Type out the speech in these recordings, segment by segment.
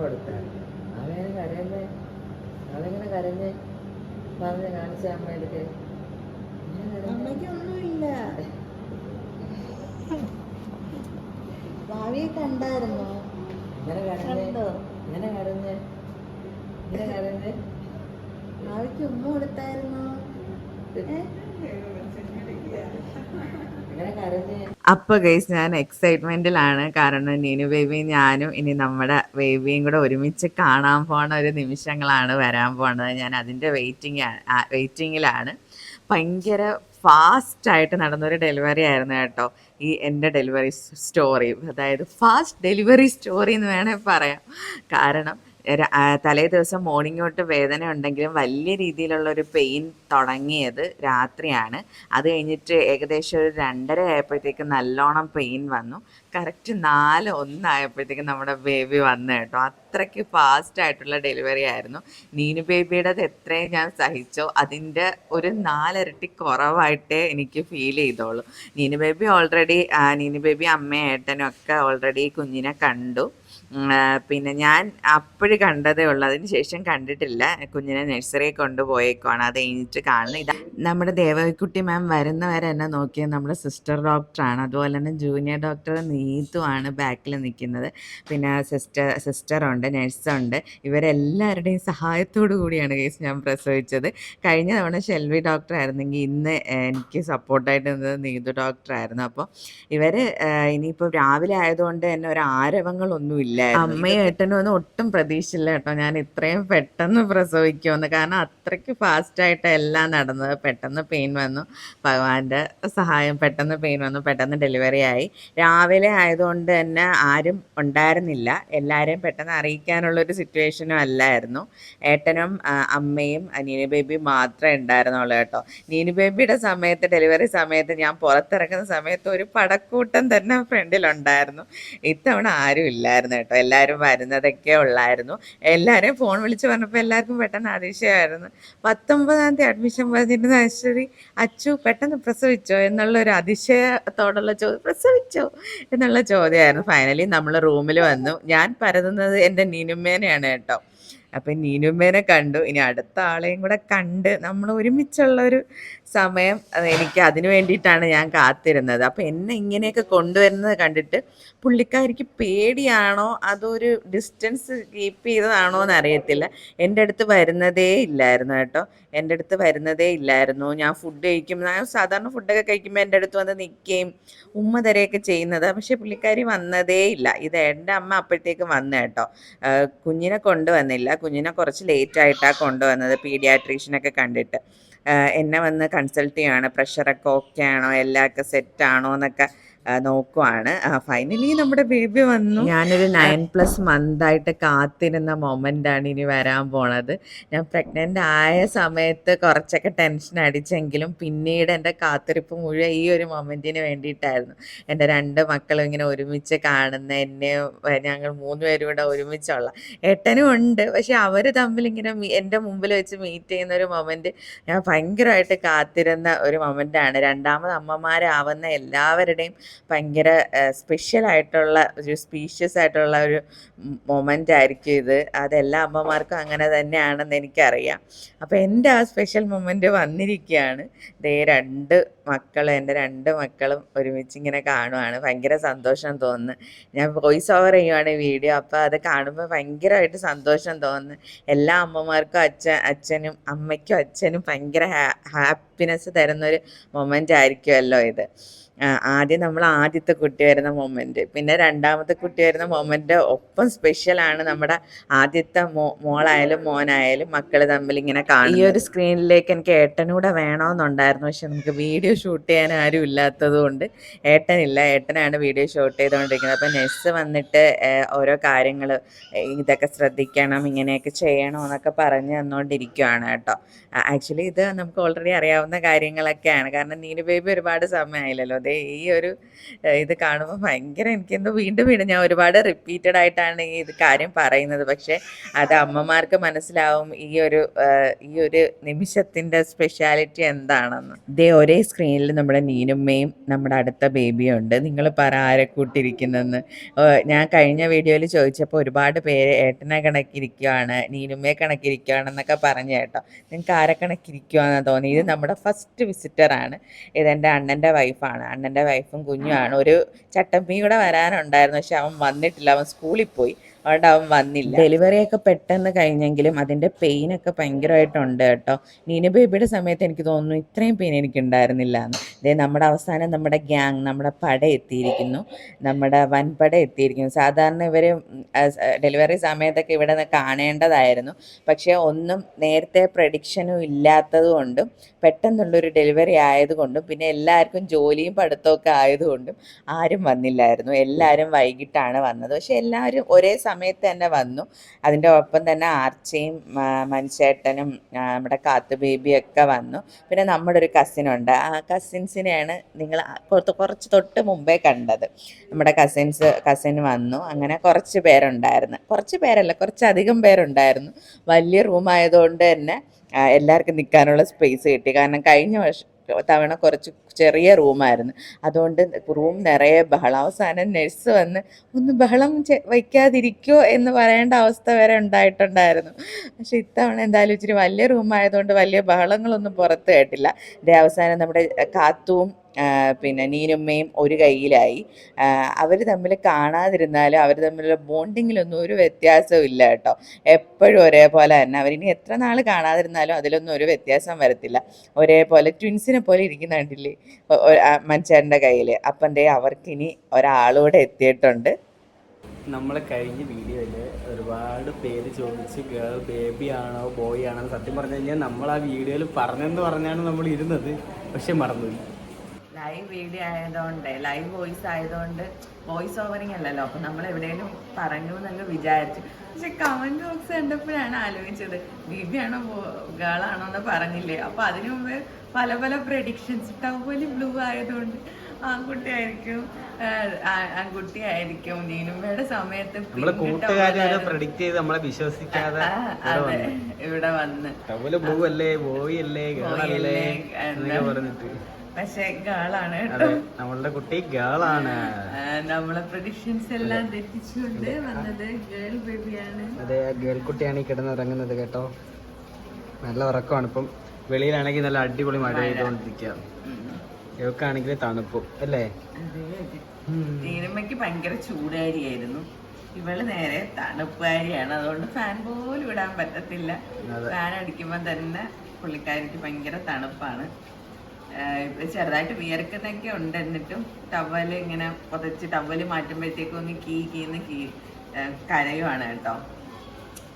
കൊടുത്താൽ അവനെ കരയുന്നേ? അവനെങ്ങനെ കരഞ്ഞ് പറഞ്ഞ് കാണിച്ച അമ്മയിലേക്ക് അമ്മയ്ക്കൊന്നുമില്ല. ഭാവിയെ കണ്ടായിരുന്നോ? ഇങ്ങനെ കരഞ്ഞേ. ഇങ്ങനെ കരഞ്ഞ്. ഇങ്ങനെ കരഞ്ഞ്. ഭാവിക്ക് ഉമ്മ കൊടുത്തായിരുന്നോ? ഏ? അപ്പോൾ ഗൈസ് ഞാൻ എക്സൈറ്റ്മെന്റിലാണ് കാരണം നീനു ബേബിയും ഞാനും ഇനി നമ്മുടെ ബേബിയും കൂടെ ഒരുമിച്ച് കാണാൻ പോണ ഒരു നിമിഷങ്ങളാണ് വരാൻ പോണത്. ഞാൻ അതിന്റെ വെയിറ്റിംഗ് വെയിറ്റിങ്ങിലാണ് ഭയങ്കര ഫാസ്റ്റായിട്ട് നടന്നൊരു ഡെലിവറി ആയിരുന്നു കേട്ടോ. ഈ എന്റെ ഡെലിവറി സ്റ്റോറി അതായത് ഫാസ്റ്റ് ഡെലിവറി സ്റ്റോറി എന്ന് വേണേൽ പറയാം. കാരണം തലേ ദിവസം മോർണിംഗ് തൊട്ട് വേദന ഉണ്ടെങ്കിലും വലിയ രീതിയിലുള്ള ഒരു പെയിൻ തുടങ്ങിയത് രാത്രിയാണ്. അത് കഴിഞ്ഞിട്ട് ഏകദേശം ഒരു രണ്ടര ആയപ്പോഴത്തേക്ക് നല്ലോണം പെയിൻ വന്നു. കറക്റ്റ് നാല് ഒന്നായപ്പോഴത്തേക്ക് നമ്മുടെ ബേബി വന്നു കേട്ടോ. അത്രയ്ക്ക് ഫാസ്റ്റ് ആയിട്ടുള്ള ഡെലിവറി ആയിരുന്നു. നീനു ബേബിയുടേത് എത്രയും ഞാൻ സഹിച്ചോ അതിന്റെ ഒരു നാലിരട്ടി കുറവായിട്ടേ എനിക്ക് ഫീൽ ചെയ്തോളൂ. Neenu baby already Neenu baby അമ്മയും ഏട്ടനും ഒക്കെ ഓൾറെഡി കുഞ്ഞിനെ കണ്ടു. പിന്നെ ഞാൻ അപ്പോഴും കണ്ടതേ ഉള്ളൂ. അതിന് ശേഷം കണ്ടിട്ടില്ല. കുഞ്ഞിനെ നഴ്സറി കൊണ്ടുപോയേക്കുവാണ്. അത് കഴിഞ്ഞിട്ട് കാണുന്നത് നമ്മുടെ ദേവകുട്ടി മാം വരുന്നവരെ എന്നെ നോക്കിയത് നമ്മുടെ സിസ്റ്റർ ഡോക്ടറാണ് അതുപോലെ തന്നെ ജൂനിയർ ഡോക്ടർ നീത്തുമാണ് ബാക്കിൽ നിൽക്കുന്നത്. പിന്നെ സിസ്റ്റർ സിസ്റ്ററുണ്ട് നഴ്സുണ്ട് ഇവരെല്ലാവരുടെയും സഹായത്തോടു കൂടിയാണ് കേസ് ഞാൻ പ്രസവിച്ചത്. കഴിഞ്ഞ തവണ ഷെൽവി ഡോക്ടർ ആയിരുന്നെങ്കിൽ ഇന്ന് എനിക്ക് സപ്പോർട്ടായിട്ട് നിന്നത് നീതു ഡോക്ടറായിരുന്നു അപ്പോൾ ഇവർ ഇനിയിപ്പോൾ രാവിലെ ആയതുകൊണ്ട് തന്നെ ഒരു ആരവങ്ങളൊന്നും ഇല്ലായിരുന്നു അമ്മയും ഏട്ടനും ഒന്നും ഒട്ടും പ്രതീക്ഷയില്ല കേട്ടോ. ഞാൻ ഇത്രയും പെട്ടെന്ന് പ്രസവിക്കുമെന്ന്. കാരണം അത്രയ്ക്ക് ഫാസ്റ്റായിട്ട് എല്ലാം നടന്നത്. പെട്ടെന്ന് പെയിൻ വന്നു. ഭഗവാന്റെ സഹായം പെട്ടെന്ന് പെയിൻ വന്നു. പെട്ടെന്ന് ഡെലിവറി ആയി. രാവിലെ ആയതുകൊണ്ട് തന്നെ ആരും ഉണ്ടായിരുന്നില്ല. എല്ലാവരെയും പെട്ടെന്ന് അറിയിക്കാനുള്ളൊരു സിറ്റുവേഷനും അല്ലായിരുന്നു. ഏട്ടനും അമ്മയും നീനു ബേബി മാത്രമേ ഉണ്ടായിരുന്നുള്ളൂ കേട്ടോ. നീനു ബേബിയുടെ സമയത്ത് ഡെലിവറി സമയത്ത് ഞാൻ പുറത്തിറങ്ങുന്ന സമയത്ത് ഒരു പടക്കൂട്ടം തന്നെ ഫ്രണ്ടിലുണ്ടായിരുന്നു ഇത്തവണ ആരും ഇല്ലായിരുന്നു കേട്ടോ. എല്ലാവരും വരുന്നതൊക്കെ ഉള്ളായിരുന്നു. എല്ലാവരെയും ഫോൺ വിളിച്ച് പറഞ്ഞപ്പോൾ എല്ലാവർക്കും പെട്ടെന്ന് അതിശയമായിരുന്നു. പത്തൊമ്പതാം തീയതി അഡ്മിഷൻ പറഞ്ഞിരുന്ന അശ്വതി അച്ചു പെട്ടെന്ന് പ്രസവിച്ചോ? എന്നുള്ള ഒരു അതിശയത്തോടുള്ള ചോദ്യം പ്രസവിച്ചോ? എന്നുള്ള ചോദ്യമായിരുന്നു. ഫൈനലി നമ്മൾ റൂമിൽ വന്നു. ഞാൻ പരതുന്നത് എന്റെ നിനുമേനെയാണ് കേട്ടോ. അപ്പം നീനുമ്മേനെ കണ്ടു. ഇനി അടുത്ത ആളെയും കൂടെ കണ്ട് നമ്മൾ ഒരുമിച്ചുള്ള ഒരു സമയം എനിക്ക് അതിന് വേണ്ടിയിട്ടാണ് ഞാൻ കാത്തിരുന്നത്. അപ്പം എന്നെ ഇങ്ങനെയൊക്കെ കൊണ്ടുവരുന്നത് കണ്ടിട്ട് പുള്ളിക്കാരിക്ക് പേടിയാണോ? അതൊരു ഡിസ്റ്റൻസ് കീപ്പ് ചെയ്തതാണോ എന്ന് അറിയത്തില്ല എന്റെ അടുത്ത് വരുന്നതേ ഇല്ലായിരുന്നു കേട്ടോ. എന്റെ അടുത്ത് വരുന്നതേ ഇല്ലായിരുന്നു. ഞാൻ ഫുഡ് കഴിക്കും. ഞാൻ സാധാരണ ഫുഡൊക്കെ കഴിക്കുമ്പോൾ എന്റെ അടുത്ത് വന്ന് നിൽക്കുകയും ഉമ്മ തരയൊക്കെ ചെയ്യുന്നത്. പക്ഷേ പുള്ളിക്കാരി വന്നതേ ഇല്ല. ഇത് എന്റെ അമ്മ അപ്പോഴത്തേക്ക് വന്നു കേട്ടോ. കുഞ്ഞിനെ കൊണ്ടുവന്നില്ല. കുഞ്ഞിനെ കുറച്ച് ലേറ്റായിട്ടാണ് കൊണ്ടുവന്നത്. പീഡിയാട്രീഷ്യനൊക്കെ കണ്ടിട്ട്. എന്നെ വന്ന് കൺസൾട്ട് ചെയ്യുകയാണ് പ്രഷറൊക്കെ ഓക്കെ ആണോ? എല്ലാം ഒക്കെ സെറ്റ് ആണോ എന്നൊക്കെ നോക്കുവാണ്. ഫൈനലി നമ്മുടെ ബേബി വന്നു. ഞാനൊരു നയൻ പ്ലസ് മന്ത് ആയിട്ട് കാത്തിരുന്ന മൊമെന്റ് ആണ് ഇനി വരാൻ പോണത്. ഞാൻ പ്രഗ്നന്റ് ആയ സമയത്ത് കുറച്ചൊക്കെ ടെൻഷൻ അടിച്ചെങ്കിലും പിന്നീട് എന്റെ കാത്തിരിപ്പ് മുഴുവൻ ഈ ഒരു മൊമെന്റിന് വേണ്ടിയിട്ടായിരുന്നു. എന്റെ രണ്ട് മക്കളും ഇങ്ങനെ ഒരുമിച്ച് കാണുന്ന എന്നെ ഞങ്ങൾ മൂന്ന് പേരും കൂടെ ഒരുമിച്ചുള്ള. ഏട്ടനും ഉണ്ട്. പക്ഷെ അവർ തമ്മിൽ ഇങ്ങനെ എന്റെ മുമ്പിൽ വെച്ച് മീറ്റ് ചെയ്യുന്ന ഒരു മൊമെന്റ് ഞാൻ ഭയങ്കരമായിട്ട് കാത്തിരുന്ന ഒരു മൊമെന്റ് ആണ്. രണ്ടാമത് അമ്മമാരാവുന്ന എല്ലാവരുടെയും ഭയങ്കര സ്പെഷ്യൽ ആയിട്ടുള്ള ഒരു സ്പീഷ്യസ് ആയിട്ടുള്ള ഒരു മൊമെന്റ് ആയിരിക്കും ഇത്. അതെല്ലാ അമ്മമാർക്കും അങ്ങനെ തന്നെയാണെന്ന് എനിക്കറിയാം. അപ്പോൾ എന്റെ ആ സ്പെഷ്യൽ മൊമെന്റ് വന്നിരിക്കുകയാണ്. ദേ രണ്ട് മക്കളും എന്റെ രണ്ട് മക്കളും ഒരുമിച്ച് ഇങ്ങനെ കാണുവാണ്. ഭയങ്കര സന്തോഷം തോന്നുന്നു. ഞാൻ വോയിസ് ഓവർ ചെയ്യുവാണ് വീഡിയോ അപ്പോൾ അത് കാണുമ്പോൾ ഭയങ്കരമായിട്ട് സന്തോഷം തോന്നുന്നു. എല്ലാ അമ്മമാർക്കും അച്ഛൻ അച്ഛനും അമ്മയ്ക്കും അച്ഛനും ഭയങ്കര ഹാപ്പിനെസ് തരുന്നൊരു മൊമെന്റ് ആയിരിക്കുമല്ലോ ഇത്. ആദ്യം നമ്മൾ ആദ്യത്തെ കുട്ടി വരുന്ന മൊമെന്റ് പിന്നെ രണ്ടാമത്തെ കുട്ടി വരുന്ന മൊമെന്റ് ഒപ്പം സ്പെഷ്യലാണ് നമ്മുടെ ആദ്യത്തെ മോ മോളായാലും മോനായാലും മക്കൾ തമ്മിൽ ഇങ്ങനെ കാണും ഈ ഒരു സ്ക്രീനിലേക്ക് എനിക്ക് ഏട്ടനൂടെ വേണമെന്നുണ്ടായിരുന്നു. പക്ഷെ നമുക്ക് വീഡിയോ ഷൂട്ട് ചെയ്യാൻ ആരും ഇല്ലാത്തത് കൊണ്ട് ഏട്ടനില്ല. ഏട്ടനാണ് വീഡിയോ ഷൂട്ട് ചെയ്തുകൊണ്ടിരിക്കുന്നത്. അപ്പം നെസ് വന്നിട്ട് ഓരോ കാര്യങ്ങൾ ഇതൊക്കെ ശ്രദ്ധിക്കണം ഇങ്ങനെയൊക്കെ ചെയ്യണം എന്നൊക്കെ പറഞ്ഞ് തന്നുകൊണ്ടിരിക്കുകയാണ് കേട്ടോ. ആക്ച്വലി ഇത് നമുക്ക് ഓൾറെഡി അറിയാവുന്ന കാര്യങ്ങളൊക്കെയാണ്. കാരണം നീനു ബേബി ഒരുപാട് സമയമായില്ലല്ലോ. ദേ ഈ ഒരു ഇത് കാണുമ്പോൾ ഭയങ്കര എനിക്കെന്തോ വീണ്ടും വീണ്ടും ഞാൻ ഒരുപാട് റിപ്പീറ്റഡ് ആയിട്ടാണ് ഈ ഇത് കാര്യം പറയുന്നത്. പക്ഷേ അത് അമ്മമാർക്ക് മനസ്സിലാവും ഈ ഒരു ഈ ഒരു നിമിഷത്തിന്റെ സ്പെഷ്യാലിറ്റി എന്താണെന്ന്. ദേ ഒരേ സ്ക്രീനിൽ നമ്മുടെ നീനുമ്മയും നമ്മുടെ അടുത്ത ബേബിയും ഉണ്ട്. നിങ്ങൾ പറ ആരെ കൂട്ടിരിക്കുന്നെന്ന് ഞാൻ കഴിഞ്ഞ വീഡിയോയിൽ ചോദിച്ചപ്പോൾ ഒരുപാട് പേര് ഏട്ടനെ കണക്കിരിക്കുകയാണ് നീനുമ്മയെ കണക്കിരിക്കുകയാണെന്നൊക്കെ പറഞ്ഞു കേട്ടോ. നിങ്ങൾക്ക് ആരെ കണക്കിരിക്കുകയാണെന്ന് തോന്നി ഇത് നമ്മുടെ ഫസ്റ്റ് വിസിറ്റർ വിസിറ്ററാണ് ഇതെന്റെ അണ്ണന്റെ വൈഫാണ് അണ്ണന്റെ വൈഫും കുഞ്ഞുമാണ് ഒരു ചട്ടമ്പി കൂടെ വരാനുണ്ടായിരുന്നു. പക്ഷെ അവൻ വന്നിട്ടില്ല. അവൻ സ്കൂളിൽ പോയി. അവൻ വന്നില്ല. ഡെലിവറി ഒക്കെ പെട്ടെന്ന് കഴിഞ്ഞെങ്കിലും അതിന്റെ പെയിൻ ഒക്കെ ഭയങ്കരമായിട്ടുണ്ട് കേട്ടോ. നീനു ബേബിയുടെ സമയത്ത് എനിക്ക് തോന്നുന്നു ഇത്രയും പെയിൻ എനിക്ക് ഉണ്ടായിരുന്നില്ല എന്ന് നമ്മുടെ അവസാനം നമ്മുടെ ഗ്യാങ് നമ്മുടെ പട എത്തിയിരിക്കുന്നു. നമ്മുടെ വൻപട എത്തിയിരിക്കുന്നു. സാധാരണ ഇവർ ഡെലിവറി സമയത്തൊക്കെ ഇവിടെ നിന്ന് കാണേണ്ടതായിരുന്നു. പക്ഷേ ഒന്നും നേരത്തെ പ്രഡിക്ഷനും ഇല്ലാത്തത് കൊണ്ടും പെട്ടെന്നുള്ളൊരു ഡെലിവറി ആയതുകൊണ്ടും പിന്നെ എല്ലാവർക്കും ജോലിയും പഠിത്തമൊക്കെ ആയതുകൊണ്ടും ആരും വന്നില്ലായിരുന്നു. എല്ലാവരും വൈകിട്ടാണ് വന്നത്. പക്ഷെ എല്ലാവരും ഒരേ സമയത്ത് തന്നെ വന്നു. അതിന്റെ ഒപ്പം തന്നെ ആർച്ചയും മനുഷ്യേട്ടനും നമ്മുടെ കാത്തു ബേബിയൊക്കെ വന്നു. പിന്നെ നമ്മുടെ ഒരു കസിനുണ്ട് ആ കസിൻസിനെയാണ് നിങ്ങൾ കുറച്ച് തൊട്ട് മുമ്പേ കണ്ടത്. നമ്മുടെ കസിൻസ് കസിൻ വന്നു. അങ്ങനെ കുറച്ച് പേരുണ്ടായിരുന്നു. കുറച്ച് പേരല്ല കുറച്ചധികം പേരുണ്ടായിരുന്നു. വലിയ റൂമായതുകൊണ്ട് തന്നെ എല്ലാവർക്കും നിൽക്കാനുള്ള സ്പേസ് കിട്ടി. കാരണം കഴിഞ്ഞ വർഷം തവണ കുറച്ച് ചെറിയ റൂമായിരുന്നു. അതുകൊണ്ട് റൂം നിറയെ ബഹളം. അവസാനം നഴ്സ് വന്ന് ഒന്ന് ബഹളം വയ്ക്കാതിരിക്കോ എന്ന് പറയേണ്ട അവസ്ഥ വരെ ഉണ്ടായിട്ടുണ്ടായിരുന്നു. പക്ഷെ ഇത്തവണ എന്തായാലും ഇച്ചിരി വലിയ റൂമായതുകൊണ്ട് വലിയ ബഹളങ്ങളൊന്നും പുറത്ത് കേട്ടില്ല. ഇതേ അവസാനം നമ്മുടെ കാത്തുവും പിന്നെ നീനുമ്മയും ഒരു കയ്യിലായി അവർ തമ്മിൽ കാണാതിരുന്നാലും അവർ തമ്മിലുള്ള ബോണ്ടിങ്ങിലൊന്നും ഒരു വ്യത്യാസവും ഇല്ല കേട്ടോ. എപ്പോഴും ഒരേപോലെ തന്നെ. അവരിനി എത്ര നാൾ കാണാതിരുന്നാലും അതിലൊന്നും ഒരു വ്യത്യാസം വരത്തില്ല. ഒരേപോലെ ട്വിൻസിനെ പോലെ ഇരിക്കുന്ന കണ്ടില്ലേ? മനുഷ്യന്റെ കയ്യിൽ അപ്പം എന്തേ അവർക്കിനി ഒരാളൂടെ എത്തിയിട്ടുണ്ട്. നമ്മൾ കഴിഞ്ഞ വീഡിയോയിൽ ഒരുപാട് പേര് ചോദിച്ച് ഗേൾ ബേബി ആണോ ബോയ് ആണോ സത്യം പറഞ്ഞു കഴിഞ്ഞാൽ നമ്മൾ ആ വീഡിയോയിൽ പറഞ്ഞെന്ന് പറഞ്ഞാണ് നമ്മൾ ഇരുന്നത്. പക്ഷെ മറന്നുപോയി. ലൈവ് വീഡിയോ ആയതുകൊണ്ട് ലൈവ് വോയിസ് ആയതുകൊണ്ട് വോയിസ് ഓവറിങ് അല്ലല്ലോ. അപ്പൊ നമ്മൾ എവിടെയെങ്കിലും പറഞ്ഞു എന്നൊക്കെ വിചാരിച്ചു. പക്ഷെ കമന്റ് ബോക്സ് കണ്ടപ്പോഴാണ് ആലോചിച്ചത് ബിബിയാണോ ഗേളാണോ എന്ന് പറഞ്ഞില്ലേ? അപ്പൊ അതിനു മുമ്പ് പല പല പ്രഡിക്ഷൻസ് ടൗലി ബ്ലൂ ആയതുകൊണ്ട് ആൺകുട്ടിയായിരിക്കും ആയിരിക്കും ആൺകുട്ടിയായിരിക്കും. നീനുമ്മയുടെ സമയത്ത് പ്രഡിക്റ്റ് ചെയ്ത് നമ്മളെ വിശ്വസിക്കാതെ അതെ ഇവിടെ വന്ന്. ബ്ലൂ അല്ലേ ബോയ് അല്ലേ പറഞ്ഞിട്ട്. പക്ഷെ ഗേളാണ് കേട്ടോ. നമ്മളുടെ കുട്ടി ഗേളാണ്. നമ്മളെ പ്രഡിക്ഷൻസ് എല്ലാം തെറ്റിച്ചുകൊണ്ട് വന്നത് ഗേൾ ബേബിയാണ്. അതെ ആ ഗേൾ കുട്ടിയാണ് ഈ കിടന്നിറങ്ങുന്നത് കേട്ടോ. നല്ല ഉറക്കമാണ് ഇപ്പം. വെളിയിലാണെങ്കിൽ നല്ല അടിപൊളി മഴ പെയ്തുകൊണ്ടിരിക്കുക. ഇവക്കാണെങ്കിൽ തണുപ്പും അല്ലേ? നീരമ്മയ്ക്ക് ഭയങ്കര ചൂടാരിയായിരുന്നു. ഇവൾ നേരെ തണുപ്പുകാരിയാണ് അതുകൊണ്ട് ഫാൻ പോലും ഇടാൻ പറ്റത്തില്ല. ഫാൻ അടിക്കുമ്പോൾ തന്നെ പുള്ളിക്കാരിക്ക് ഭയങ്കര തണുപ്പാണ്. ചെറുതായിട്ട് വിയർക്കുന്നൊക്കെ ഉണ്ട് എന്നിട്ടും ടവൽ ഇങ്ങനെ പുതച്ച് ടവൽ മാറ്റുമ്പോഴത്തേക്കും ഒന്ന് കീ കീന്ന് കീ കരയുമാണ് കരയുവാണ് കേട്ടോ.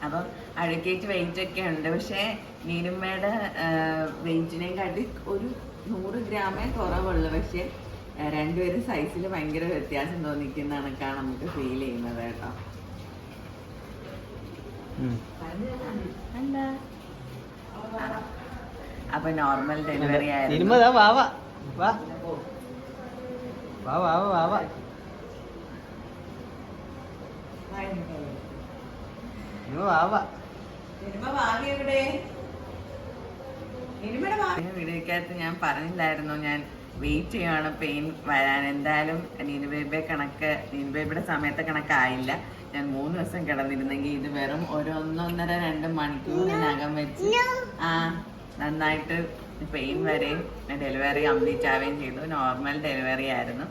അപ്പം അഴക്കേറ്റ് വെയിറ്റ് ഒക്കെ ഉണ്ട്. പക്ഷേ നീനുമ്മയുടെ വെയിറ്റിനെ കാട്ടി ഒരു നൂറ് ഗ്രാമേ കുറവുള്ളൂ. പക്ഷേ രണ്ടുപേരും സൈസിൽ ഭയങ്കര വ്യത്യാസം തോന്നിക്കുന്ന കണക്കാണ് നമുക്ക് ഫീൽ ചെയ്യുന്നത് കേട്ടോ. അല്ല. അപ്പൊ നോർമൽ ഡെലിവറി ആയിരുന്നു. സിനിമ ദാ വാ വാ. വാ വാ വാ വാ വാ സിനിമ വാ വാ സിനിമ വീഡിയോക്കകത്ത് ഞാൻ പറഞ്ഞില്ലായിരുന്നു. ഞാൻ വെയിറ്റ് ചെയ്യാണ്. പെയിൻ വരാൻ. എന്തായാലും നീനു ബേബിയെ കണക്ക് നീനു ബേബിയുടെ സമയത്തെ കണക്കായില്ല. ഞാൻ മൂന്ന് ദിവസം കിടന്നിരുന്നെങ്കിൽ ഇത് വെറും ഒരു ഒന്നൊന്നര രണ്ട് മണിക്കൂറിനകം വെച്ച് ആ. നന്നായിട്ട് പെയിൻ വരെയും ഡെലിവറി കംപ്ലീറ്റ് ആവുകയും ചെയ്തു. നോർമൽ ഡെലിവറി ആയിരുന്നു.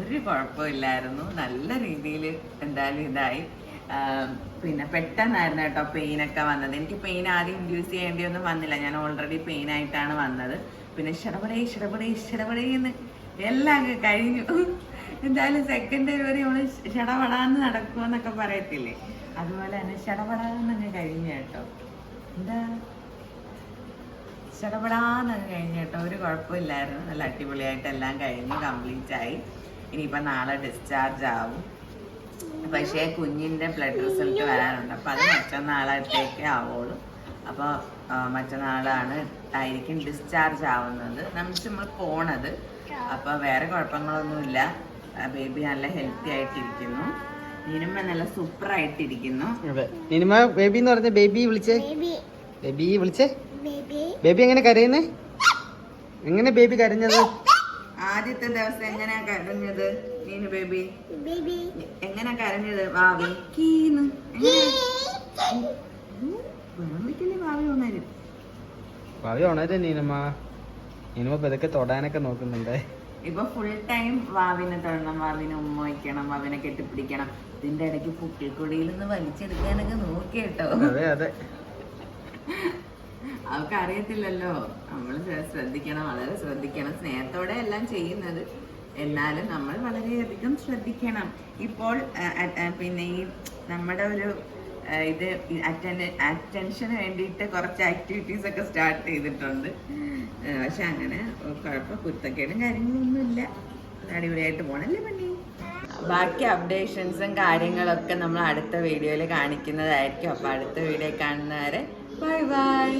ഒരു കുഴപ്പമില്ലായിരുന്നു നല്ല രീതിയിൽ എന്തായാലും ഇതായി. പിന്നെ പെട്ടെന്നായിരുന്നു കേട്ടോ പെയിനൊക്കെ വന്നത്. എനിക്ക് പെയിൻ ആദ്യം ഇൻഡ്യൂസ് ചെയ്യേണ്ടിയൊന്നും വന്നില്ല. ഞാൻ ഓൾറെഡി പെയിൻ ആയിട്ടാണ് വന്നത്. പിന്നെ ഷടപടേ ഷടപടേ ഷടപടേ എന്ന് എല്ലാം കഴിഞ്ഞു. എന്തായാലും സെക്കൻഡ് ഡെലിവറി നമ്മൾ ഷടപടാന്ന് നടക്കുമെന്നൊക്കെ പറയത്തില്ലേ? അതുപോലെ തന്നെ ഷടപടാന്നങ്ങ് കഴിഞ്ഞു കേട്ടോ. എന്താ? ഷടപടാന്നങ്ങ് കഴിഞ്ഞ് കേട്ടോ. ഒരു കുഴപ്പമില്ലായിരുന്നു. നല്ല അടിപൊളിയായിട്ട് എല്ലാം കഴിഞ്ഞു കംപ്ലീറ്റ് ആയി. ഇനിയിപ്പോൾ നാളെ ഡിസ്ചാർജ് ആവും. പക്ഷേ കുഞ്ഞിന്റെ ബ്ലഡ് റിസൾട്ട് വരാനുണ്ട്. അപ്പോൾ അത് മറ്റന്നാളത്തേക്ക് ആവുള്ളൂ. അപ്പോൾ മറ്റന്നാളാണ് ആയിരിക്കും ഡിസ്ചാർജ് ആവുന്നത്. നമുക്ക് നമ്മൾ പോണത്. അപ്പോൾ വേറെ കുഴപ്പങ്ങളൊന്നുമില്ല. ബേബി നല്ല ഹെൽത്തി ആയിട്ടിരിക്കുന്നു. നിനിമ നല്ല സൂപ്പർ ആയിട്ടിരിക്കുന്നു. നിനിമ ബേബി എന്ന് പറഞ്ഞ ബേബി വിളിച്ചേ? ബേബി വിളിച്ചേ. ബേബി. എങ്ങനെ കരയുന്നേ? എങ്ങനെ ബേബി കരഞ്ഞത്? ആദ്യത്തെ ദിവസം എങ്ങനെയാ കരഞ്ഞത്? നീനു ബേബി. എങ്ങനെ കരഞ്ഞത് ഭാവി? കീന്ന്. വാവി ഉണരും? ഭാവി ഉണരെ നീനമ്മ നീനമ്മ ഇതൊക്കെ തൊടാനൊക്കെ നോക്കുന്നുണ്ട്. ഇപ്പൊ ഫുൾ ടൈം വാവിനെ തൊഴണം വാവിനെ ഉമ്മ വയ്ക്കണം വാവിനെ കെട്ടിപ്പിടിക്കണം. ഇതിന്റെ ഇടയ്ക്ക് പുക്കിൾക്കൊടിയിൽ നിന്ന് വലിച്ചെടുക്കാനൊക്കെ നോക്കിയിട്ടോ. അതെ അതെ. അവർക്ക് അറിയത്തില്ലല്ലോ നമ്മൾ ശ്രദ്ധിക്കണം വളരെ ശ്രദ്ധിക്കണം. സ്നേഹത്തോടെ എല്ലാം ചെയ്യുന്നത്. എന്നാലും നമ്മൾ വളരെയധികം ശ്രദ്ധിക്കണം. ഇപ്പോൾ പിന്നെ ഈ നമ്മുടെ ഒരു ഇത് അറ്റൻഷന് വേണ്ടിയിട്ട് കുറച്ച് ആക്ടിവിറ്റീസ് ഒക്കെ സ്റ്റാർട്ട് ചെയ്തിട്ടുണ്ട്. പക്ഷെ അങ്ങനെ കുഴപ്പം കുരുത്തക്കേടും കാര്യങ്ങളൊന്നുമില്ല. അടിപൊളിയായിട്ട് പോണല്ലേ പണി ബാക്കി അപ്ഡേഷൻസും കാര്യങ്ങളൊക്കെ നമ്മൾ അടുത്ത വീഡിയോയിൽ കാണിക്കുന്നതായിരിക്കും. അപ്പോൾ അടുത്ത വീഡിയോ കാണുന്നവരെ Bye bye.